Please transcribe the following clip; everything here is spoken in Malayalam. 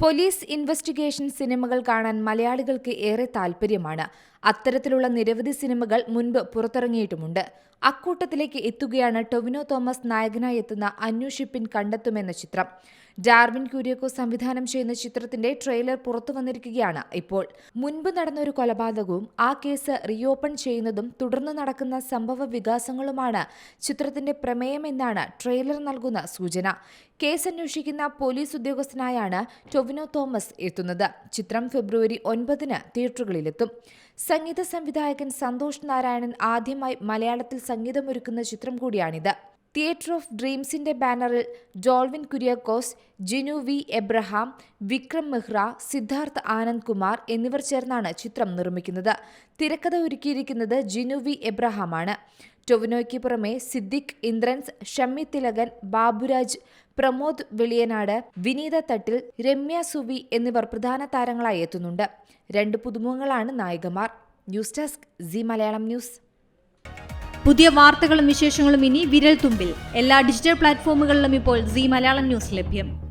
പോലീസ് ഇൻവെസ്റ്റിഗേഷൻ സിനിമകൾ കാണാൻ മലയാളികൾക്ക് ഏറെ താൽപ്പര്യമാണ് അത്തരത്തിലുള്ള നിരവധി സിനിമകൾ മുൻപ് പുറത്തിറങ്ങിയിട്ടുമുണ്ട്. അക്കൂട്ടത്തിലേക്ക് എത്തുകയാണ് ടൊവിനോ തോമസ് നായകനായി എത്തുന്ന അന്വേഷിപ്പിൻ കണ്ടെത്തുമെന്ന ചിത്രം. ഡാർവിൻ ക്യൂരിയക്കോ സംവിധാനം ചെയ്യുന്ന ചിത്രത്തിന്റെ ട്രെയിലർ പുറത്തു വന്നിരിക്കുകയാണ് ഇപ്പോൾ. മുൻപ് നടന്ന ഒരു കൊലപാതകവും ആ കേസ് റീഓപ്പൺ ചെയ്യുന്നതും തുടർന്ന് നടക്കുന്ന സംഭവ വികാസങ്ങളുമാണ് ചിത്രത്തിന്റെ പ്രമേയമെന്നാണ് ട്രെയിലർ നൽകുന്ന സൂചന. കേസ് അന്വേഷിക്കുന്ന പോലീസ് ഉദ്യോഗസ്ഥനായാണ് ടൊവിനോ തോമസ് എത്തുന്നത്. ചിത്രം ഫെബ്രുവരി ഒൻപതിന് തിയേറ്ററുകളിലെത്തും. സംഗീത സംവിധായകൻ സന്തോഷ് നാരായണൻ ആദ്യമായി മലയാളത്തിൽ സംഗീതമൊരുക്കുന്ന ചിത്രം കൂടിയാണിത്. തിയേറ്റർ ഓഫ് ഡ്രീംസിന്റെ ബാനറിൽ ഡോൾവിൻ കുര്യാക്കോസ് ജിനു വി എബ്രഹാം വിക്രം മെഹ്റ സിദ്ധാർത്ഥ് ആനന്ദ് കുമാർ എന്നിവർ ചേർന്നാണ് ചിത്രം നിർമ്മിക്കുന്നത്. തിരക്കഥ ഒരുക്കിയിരിക്കുന്നത് ജിനു വി എബ്രഹാമാണ്. ടൊവിനോയ്ക്ക് പുറമെ സിദ്ദിഖ് ഇന്ദ്രൻസ് ഷമ്മി തിലകൻ ബാബുരാജ് പ്രമോദ് വെളിയനാട് വിനീത തട്ടിൽ രമ്യ സുവി എന്നിവർ പ്രധാന താരങ്ങളായി എത്തുന്നുണ്ട്. രണ്ട് പുതുമുഖങ്ങളാണ് നായികമാർ. News desk Zee Malayalam news. പുതിയ വാർത്തകളും വിശേഷങ്ങളും ഇനി വിരൽ തുമ്പിൽ എല്ലാ ഡിജിറ്റൽ പ്ലാറ്റ്ഫോമുകളിലും ഇപ്പോൾ സി മലയാളം ന്യൂസ് ലഭ്യം.